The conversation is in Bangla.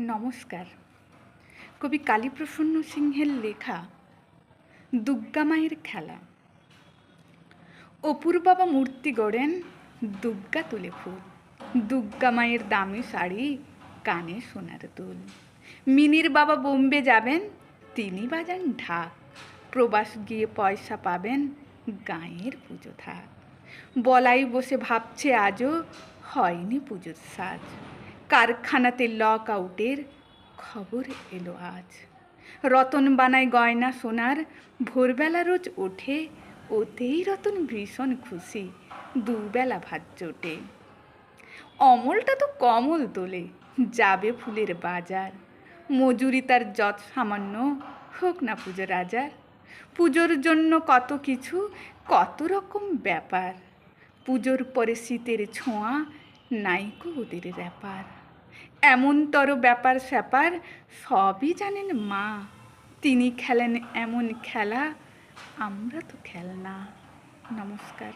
নমস্কার। কবি কালীপ্রসন্ন সিংহের লেখা দুর্গা মায়ের খেলা। অপুর বাবা মূর্তি গড়েন দুর্গা তুলে ফুল। দুর্গা মায়ের দামি শাড়ি কানে সোনার দুল। মিনির বাবা বোম্বে যাবেন, তিনি বাজান ঢাক। প্রবাস গিয়ে পয়সা পাবেন গাঁয়ের পুজো থাক। বলাই বসে ভাবছে আজও হয়নি পুজোর সাজ। কারখানাতে লক আউটের খবর এলো আজ। রতন বানায় গয়না সোনার, ভোরবেলা রোজ ওঠে, ওতেই রতন ভীষণ খুশি, দুবেলা ভাত জোটে অমলটা তো কমল তোলে, যাবে ফুলের বাজার। মজুরি তার যত সামান্য হোক না পুজো রাজার পুজোর জন্য কত কিছু, কত রকম ব্যাপার। পুজোর পরে শীতের ছোঁয়া নাইকো ওদের ব্যাপার। এমনতর ব্যাপার স্যাপার সবই জানেন মা। তিনি খেলেন এমন খেলা আমরা তো খেলনা। নমস্কার।